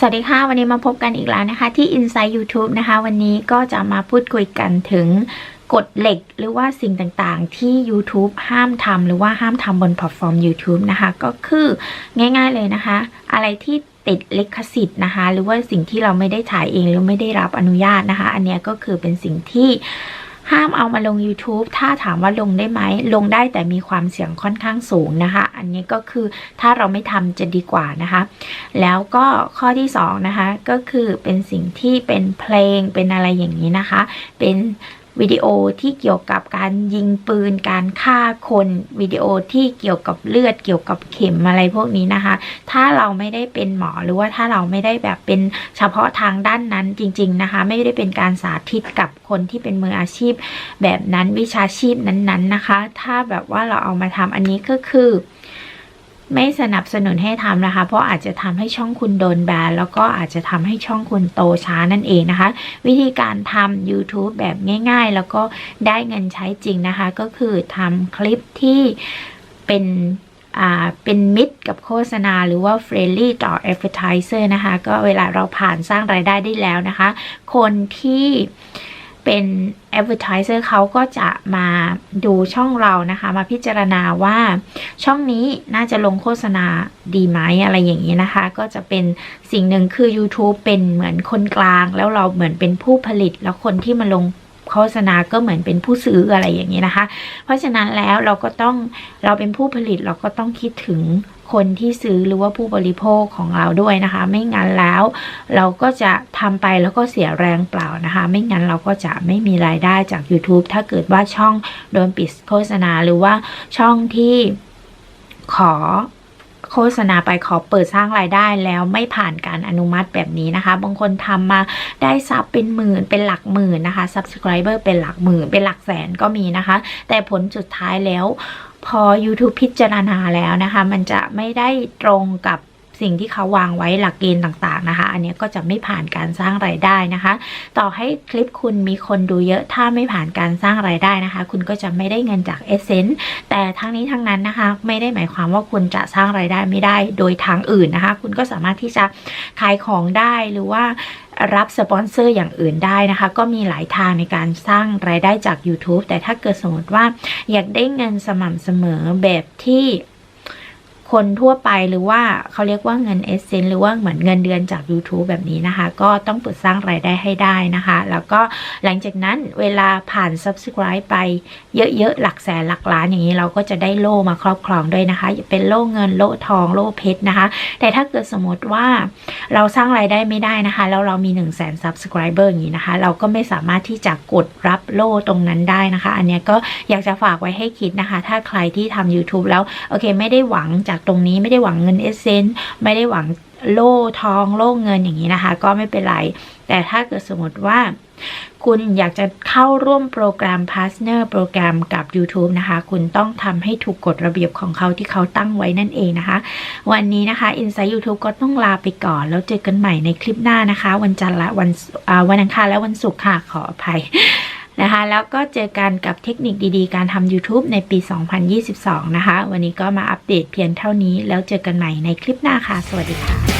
สวัสดีค่ะ วันนี้มาพบกันอีกแล้วนะคะ ที่ Inside YouTube นะคะ วันนี้ก็จะมาพูดคุยกันถึงกฎเหล็กหรือว่าสิ่งต่างๆ ที่ YouTube ห้ามทำหรือว่าห้ามทำบนแพลตฟอร์ม YouTube นะคะ ก็คือง่ายๆเลยนะคะ อะไรที่ติดลิขสิทธิ์นะคะ หรือว่าสิ่งที่เราไม่ได้ถ่ายเองหรือไม่ได้รับอนุญาตนะคะ อันนี้ก็คือเป็นสิ่งที่ ห้ามเอามาลง YouTube ถ้าถามว่าลงได้ไหม ลงได้แต่มีความเสี่ยงค่อนข้างสูงนะคะ อันนี้ก็คือถ้าเราไม่ทำจะดีกว่านะคะ แล้วก็ข้อที่2นะคะก็คือเป็นสิ่งที่เป็นเพลงเป็นอะไรอย่างนี้นะคะ เป็น วิดีโอที่เกี่ยวกับการยิงปืน การฆ่าคนวิดีโอที่เกี่ยวกับเลือดเกี่ยวกับเข็มอะไรพวกนี้นะคะ ถ้าเราไม่ได้เป็นหมอหรือว่าถ้าเราไม่ได้แบบเป็นเฉพาะทางด้านนั้นจริง ๆนะคะ ไม่ได้เป็นการสาธิตกับคนที่เป็นมืออาชีพ แบบนั้นวิชาชีพนั้นๆนะคะ ถ้าแบบว่าเราเอามาทำอันนี้ก็คือ ไม่สนับสนุนให้ทำนะคะ เพราะอาจจะทำให้ช่องคุณโดนแบนแล้วก็อาจจะทำให้ช่องคุณโตช้านั่นเองนะคะ วิธีการทำ YouTube แบบง่าย ๆ แล้วก็ได้เงินใช้จริงนะคะ ก็คือทำคลิปที่เป็นอ่าเป็นมิตรกับโฆษณาหรือว่า friendly ต่อ advertiser นะคะ ก็เวลาเราผ่านสร้างรายได้ได้แล้วนะคะ คนที่ เป็น advertiser เขาก็จะมาดูช่องเรานะคะ มาพิจารณาว่าช่องนี้น่าจะลงโฆษณาดีไหมอะไรอย่างนี้นะคะ ก็จะเป็นสิ่งหนึ่งคือ YouTube เป็นเหมือนคนกลาง แล้วเราเหมือนเป็นผู้ผลิต แล้วคนที่มาลงโฆษณาก็เหมือนเป็นผู้ซื้ออะไรอย่างนี้นะคะ เพราะฉะนั้นแล้วเราก็ต้องเราเป็นผู้ผลิตเราก็ต้องคิดถึง คนที่ซื้อหรือว่าผู้บริโภคของเราด้วยนะคะ ไม่งั้นแล้ว เราก็จะทำไปแล้วก็เสียแรงเปล่านะคะ ไม่งั้นเราก็จะไม่มีรายได้จาก YouTube ถ้าเกิดว่าช่องโดนปิดโฆษณาหรือว่าช่องที่ขอ โฆษณาไปขอเปิดสร้างรายได้แล้วไม่ผ่านการอนุมัติแบบนี้นะคะ บางคนทำมาได้ซับเป็นหมื่นเป็นหลักหมื่นนะคะ subscriber เป็นหลักหมื่นเป็นหลักแสนก็มีนะคะ แต่ผลสุดท้ายแล้วพอ YouTube พิจารณาแล้วนะคะ มันจะไม่ได้ตรงกับ สิ่งที่เขาวางไว้หลักเกณฑ์ต่างๆนะคะ อันนี้ก็จะไม่ผ่านการสร้างรายได้นะคะ ต่อให้คลิปคุณมีคนดูเยอะถ้าไม่ผ่านการสร้างรายได้นะคะ คุณก็จะไม่ได้เงินจาก e s s e n c e แต่ทั้งนี้ทั้งนั้นนะคะ ไม่ได้หมายความว่าคุณจะสร้างรายได้ไม่ได้โดยทางอื่นนะคะ คุณก็สามารถที่จะขายของได้หรือว่ารับสปอนเซอร์อย่างอื่นได้นะคะ ก็มีหลายทางในการสร้างรายได้จาก YouTube แต่ถ้าเกิดสมมติว่าอยากได้เงินสม่ำเสมอแบบที่ คนทั่วไปหรือว่าเขาเรียกว่าเงินเอเซนหรือว่าเหมือนเงินเดือนจาก YouTube แบบนี้นะคะ ก็ต้องเปิดสร้างรายได้ให้ได้นะคะ แล้วก็หลังจากนั้นเวลาผ่าน Subscribe ไปเยอะๆ หลักแสนหลักล้านอย่างนี้เราก็จะได้โล่มาครอบครองด้วยนะคะเป็นโล่เงินโล่ทองโล่เพชรนะคะ แต่ถ้าเกิดสมมติว่าเราสร้างรายได้ไม่ได้นะคะ แล้วเรามี 1 0 0 0 0แสน Subscriber อย่างนี้นะคะ เราก็ไม่สามารถที่จะกดรับโล่ตรงนั้นได้นะคะ อันนี้ก็อยากจะฝากไว้ให้คิดนะคะ ถ้าใครที่ทำ YouTube แล้วโอเค ไม่ได้หวังจากตรงนี้ไม่ได้หวังเงินเอเซนไม่ได้หวังโล่ทองโล่เงินอย่างนี้นะคะ ก็ไม่เป็นไร แต่ถ้าเกิดสมมติว่า คุณอยากจะเข้าร่วมโปรแกรม Partner โปรแกรมกับ YouTube นะคะ คุณต้องทำให้ถูกกฎระเบียบของเขาที่เขาตั้งไว้นั่นเองนะคะ วันนี้นะคะ Inside YouTube ก็ต้องลาไปก่อน แล้วเจอกันใหม่ในคลิปหน้านะคะ วันจันทร์และวันวันอังคารและวันศุกร์ค่ะขออภัย นะคะ แล้วก็เจอกันกับเทคนิคดีๆ การทำ YouTube ในปี 2022 นะคะ วันนี้ก็มาอัปเดตเพียงเท่านี้ แล้วเจอกันใหม่ในคลิปหน้าค่ะ สวัสดีค่ะ